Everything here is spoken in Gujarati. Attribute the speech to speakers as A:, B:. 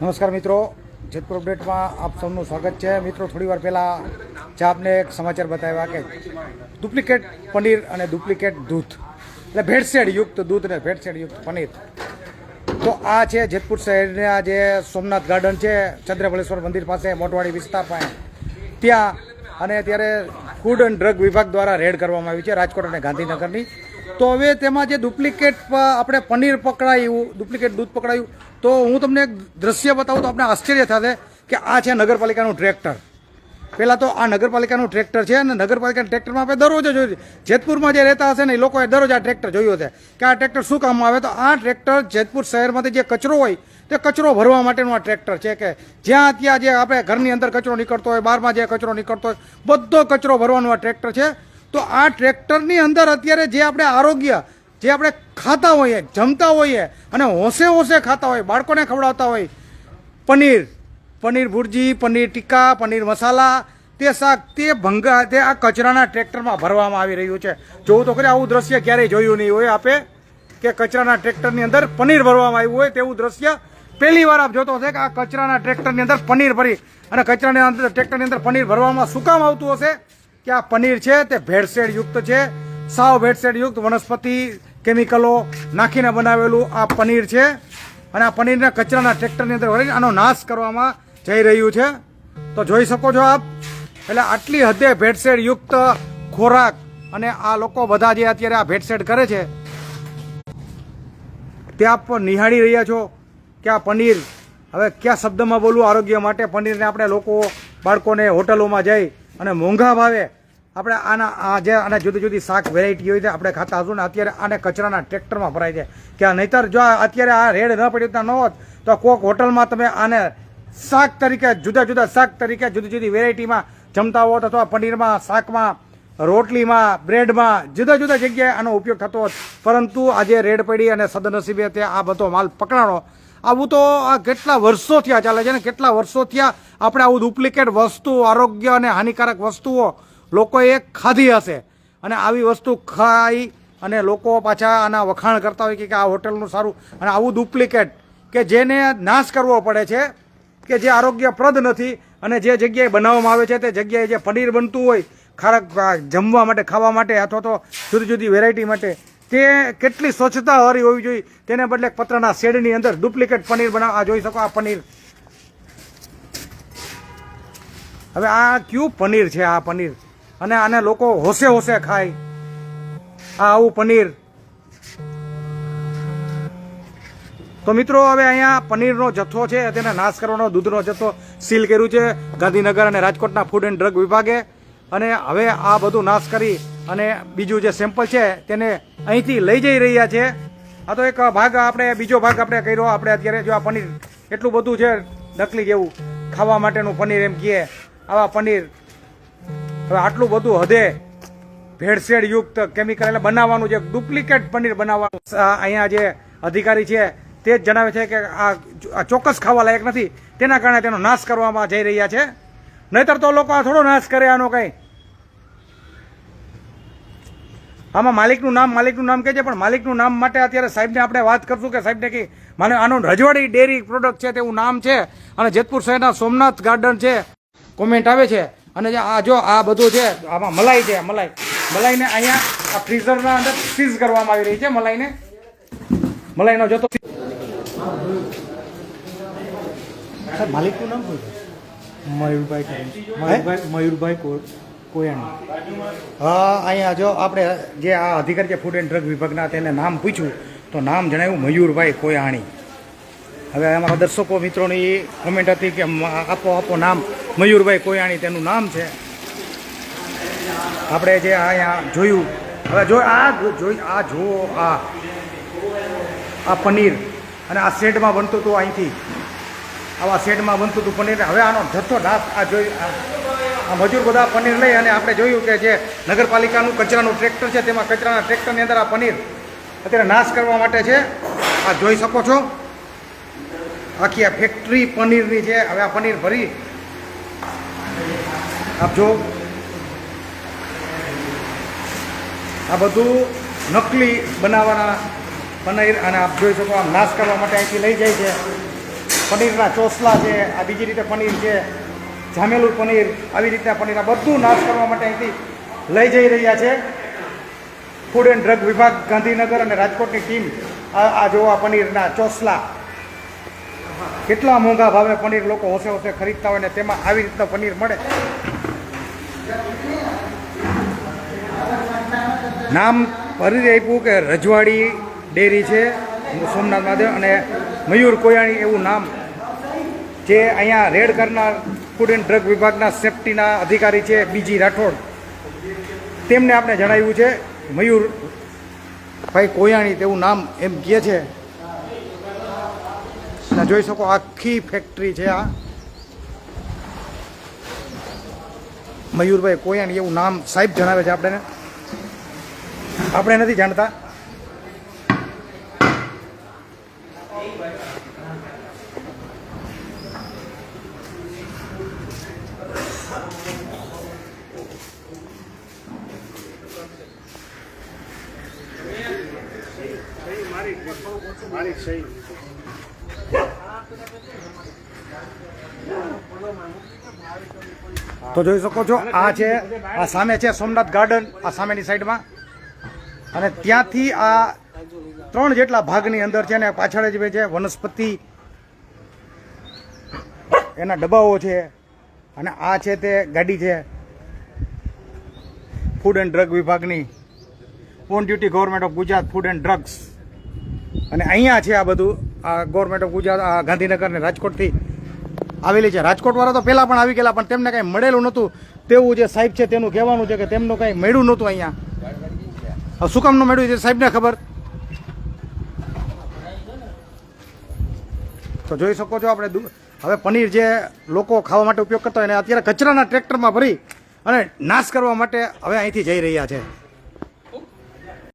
A: નમસ્કાર મિત્રો, જેતપુર અપડેટમાં આપ સૌનું સ્વાગત છે. મિત્રો થોડી વાર પહેલાં જે આપને એક સમાચાર બતાવ્યા કે ડુપ્લિકેટ પનીર અને ડુપ્લિકેટ દૂધ, એટલે ભેળસેળ યુક્ત દૂધ અને ભેળસેળ યુક્ત પનીર. તો આ છે જેતપુર શહેરના જે સોમનાથ ગાર્ડન છે ચંદ્રભલેશ્વર મંદિર પાસે, મોટવાડી વિસ્તાર પાસે. ત્યાં અને ત્યારે ફૂડ એન્ડ ડ્રગ વિભાગ દ્વારા રેડ કરવામાં આવી છે, રાજકોટ અને ગાંધીનગરની. તો હવે તેમાં જે ડુપ્લિકેટ આપણે પનીર પકડાયું, ડુપ્લિકેટ દૂધ પકડાયું, તો હું તમને એક દ્રશ્ય બતાવું તો આપણે આશ્ચર્ય થશે કે આ છે નગરપાલિકાનું ટ્રેક્ટર. પહેલાં તો આ નગરપાલિકાનું ટ્રેક્ટર છે અને નગરપાલિકાના ટ્રેક્ટરમાં આપણે દરરોજ જોયું જેતપુરમાં જે રહેતા હશે ને એ લોકોએ દરરોજ આ ટ્રેક્ટર જોયું હશે. કે આ ટ્રેક્ટર શું કામમાં આવે? તો આ ટ્રેક્ટર જેતપુર શહેરમાંથી જે કચરો હોય, તે કચરો ભરવા માટેનું આ ટ્રેક્ટર છે કે જ્યાં ત્યાં જે આપણે ઘરની અંદર કચરો નીકળતો હોય, બહારમાં જે કચરો નીકળતો હોય, બધો કચરો ભરવાનું આ ટ્રેક્ટર છે. તો આ ટ્રેક્ટરની અંદર અત્યારે જે આપણે આરોગ્ય, જે આપણે ખાતા હોઈએ, જમતા હોઈએ અને હોંશે હોંશે ખાતા હોય, બાળકોને ખવડાવતા હોય, પનીર પનીર ભુરજી, પનીર ટીક્કા, પનીર મસાલા, તે શાક, તે ભંગા, તે આ કચરાના ટ્રેક્ટરમાં ભરવામાં આવી રહ્યું છે. જોવું તો ખરે, આવું દ્રશ્ય ક્યારેય જોયું નહીં હોય આપે, કે કચરાના ટ્રેક્ટરની અંદર પનીર ભરવામાં આવ્યું હોય તેવું દ્રશ્ય પહેલી વાર આપ જોતો હશે કે આ કચરાના ટ્રેક્ટરની અંદર પનીર ભરી અને કચરાની અંદર, ટ્રેક્ટરની અંદર પનીર ભરવામાં શું કામ આવતું હશે? કે આ પનીર છે તે ભેળસેળ યુક્ત છે. સાવ ભેળસેળ યુક્ત વનસ્પતિ કેમિકલો નાખીને બનાવેલું આ પનીર છે. અને આ પનીરના કચરાના ટ્રેક્ટરની અંદર ભરીને આનો નાશ કરવામાં જઈ રહ્યું છે. તો જોઈ શકો છો આપ, એટલે આટલી હદે ભેળસેળ યુક્ત ખોરાક અને આ લોકો બધા જે અત્યારે આ ભેળસેળ કરે છે, તે આપ નિહાળી રહ્યા છો કે આ પનીર, હવે કયા શબ્દમાં બોલવું આરોગ્ય માટે પનીરને આપણે લોકો બાળકોને હોટલોમાં જઈ અને મોંઘા ભાવે આપણે આના, આ જે આના જુદી જુદી શાક વેરાયટી હોય છે આપણે ખાતા હશું ને અત્યારે આને કચરાના ટ્રેક્ટરમાં ભરાય છે. કે નહીતર જો અત્યારે આ રેડ ન પડ્યું ત્યાં ન હોત, તો કોક હોટલમાં તમે આને શાક તરીકે, જુદા જુદા શાક તરીકે જુદી જુદી વેરાયટીમાં જમતા હોત અથવા પનીરમાં, શાકમાં રોટલીમાં, બ્રેડમાં, જુદા જુદા જગ્યાએ આનો ઉપયોગ થતો હતો. પરંતુ આજે રેડ પડી અને સદનસીબે તે આ બધો માલ પકડાણો. આવું તો આ કેટલા વર્ષો થયા ચાલે છે ને? કેટલા વર્ષો થયા આપણે આવું ડુપ્લિકેટ વસ્તુ, આરોગ્ય અને હાનિકારક વસ્તુઓ લોકોએ ખાધી હશે. અને આવી વસ્તુ ખાઈ અને લોકો પાછા આના વખાણ કરતા હોય કે આ હોટલનું સારું. અને આવું ડુપ્લિકેટ કે જેને નાશ કરવો પડે છે, કે જે આરોગ્યપ્રદ નથી અને જે જગ્યાએ બનાવવામાં આવે છે તે જગ્યાએ જે પનીર બનતું હોય ખારક જમવા માટે, ખાવા માટે અથવા તો જુદી જુદી વેરાયટી માટે તે કેટલી સ્વચ્છતા હરી હોવી જોઈએ તેને બદલે પત્રના શેડની અંદર ડુપ્લિકેટ પનીર બનાવ જોઈ શકો આ પનીર. હવે આ ક્યુ પનીર છે આ પનીર? અને આને લોકો હોશે હોશે ખાય. આ આવું પનીર. તો મિત્રો, હવે અહીંયા પનીરનો જથ્થો છે, તેને નાશ કરવાનો દૂધનો જથ્થો સીલ કર્યું છે ગાંધીનગર અને રાજકોટના ફૂડ એન્ડ ડ્રગ વિભાગે. અને હવે આ બધું નાશ કરી અને બીજું જે સેમ્પલ છે તેને અહીંથી લઈ જઈ રહ્યા છે. આ તો એક ભાગ આપણે, બીજો ભાગ આપણે કર્યો. આપણે અત્યારે જો આ પનીર એટલું બધું છે નકલી જેવું ખાવા માટેનું પનીર એમ કહીએ. આવા પનીર હવે આટલું બધું હદે ભેળસેળ યુક્ત કેમિકલ એટલે બનાવવાનું જે ડુપ્લિકેટ પનીર બનાવવાનું. અહીંયા જે અધિકારી છે તે જ જણાવે છે કે આ ચોક્કસ ખાવા લાયક નથી. તેના કારણે તેનો નાશ કરવામાં જઈ રહ્યા છે. નહીતર તો લોકો આ થોડો નાશ કરે આનો કંઈ. આમાં માલિકનું નામ માલિકનું નામ કહે છે પણ માલિકનું નામ માટે અત્યારે સાહેબને આપણે વાત કરશું કે સાહેબને કે મને આનું રજવાડી ડેરી પ્રોડક્ટ છે તેવું નામ છે અને જેતપુર શહેરના સોમનાથ ગાર્ડન છે. કોમેન્ટ આવે છે. અને આ જો આ બધું છે, આમાં મલાઈ છે, મલાઈ. મલાઈને અહીંયા આ ફ્રીઝરના અંદર ફ્રીઝ કરવામાં આવી રહી છે, મલાઈને. મલાઈનો જતો માલિકનું નામ શું
B: મયુરભાઈ. મયુરભાઈ મયુરભાઈ કો- કોયાણી.
A: હા અહીંયા જો આપણે જે આ અધિકારી છે ફૂડ એન્ડ ડ્રગ વિભાગના તેને નામ પૂછ્યું તો નામ જણાવ્યું મયુરભાઈ કોયાણી. હવે અમારા દર્શકો મિત્રોની કોમેન્ટ હતી કે આપો આપો નામ મયુરભાઈ કોયાણી તેનું નામ છે. આપણે જે અહીંયા જોયું હવે જો આ જોઈ આ જુઓ આ આ પનીર અને આ શેડમાં બનતું હતું અહીંથી આવા શેડમાં બનતું હતું પનીર. હવે આનો જથ્થો નાશ આ જોઈ, આ- મજૂર બધા પનીર લઈ અને આપણે જોયું કે જે નગરપાલિકાનું કચરાનું ટ્રેક્ટર છે, તેમાં કચરાના ટ્રેક્ટરની અંદર આ પનીર અત્યારે નાશ કરવા માટે છે. આ જોઈ શકો છો. આખી આ ફેક્ટરી પનીરની છે હવે આ પનીર ભરી. આપ જો. આ બધું નકલી બનાવવાના પનીર અને આપ જોઈ શકો, આમ નાશ કરવા માટે અહીંથી લઈ જાય છે. પનીરના ચોસલા છે, આ બીજી રીતે પનીર છે, જામેલું પનીર, આવી રીતના પનીર બધું નાશ કરવા માટે અહીંથી લઈ જઈ રહ્યા છે. ફૂડ એન્ડ ડ્રગ વિભાગ, ગાંધીનગર અને રાજકોટની ટીમ આ જોવા પનીરના ચોસલા. કેટલા મોંઘા ભાવે પનીર લોકો હોશે હોશે ખરીદતા હોય ને તેમાં આવી રીતના પનીર મળે. નામ ફરી આપ્યું કે રજવાડી ડેરી છે, સોમનાથ મહાદેવ અને મયુર કોયાણી એવું નામ, જે અહીંયા રેડ કરનાર ફૂડ એન્ડ ડ્રગ વિભાગના સેફટીના અધિકારી છે બીજી રાઠોડ. તેમને આપણે જણાવ્યું છે, મયુર ભાઈ કોયાણી તેવું નામ એમ કહે છે. જોઈ શકો આખી ફેક્ટરી છે આ. મયુરભાઈ કોયાણી એવું નામ સાહેબ જણાવે છે આપણે આપણે નથી જાણતા. તો જોઈ શકો છો, આ છે, આ સામે છે સોમનાથ ગાર્ડન, આ સામેની સાઈડમાં. અને ત્યાંથી આ ત્રણ જેટલા ભાગની અંદર છે અને પાછળ જ છે, વનસ્પતિ. એના ડબ્બાઓ છે અને આ છે તે ગાડી છે. ફૂડ એન્ડ ડ્રગ વિભાગની. On duty government of Gujarat food and drugs અને અહીંયા છે આ બધું, આ ગવર્મેન્ટ ઓફ ગુજરાત આ ગાંધીનગર ને રાજકોટથી આવેલી છે. રાજકોટ વાળા તો પહેલાં પણ આવી ગયેલા, પણ તેમને કાંઈ મળેલું નહોતું. તેવું જે સાહેબ છે તેનું કહેવાનું છે કે તેમનું કાંઈ મળ્યું નહોતું અહીંયા. શું કામનું મળ્યું છે સાહેબને ખબર? તો જોઈ શકો છો આપણે હવે પનીર જે લોકો ખાવા માટે ઉપયોગ કરતા હોય એને અત્યારે કચરાના ટ્રેક્ટરમાં ભરી અને નાશ કરવા માટે હવે અહીંથી જઈ રહ્યા છે.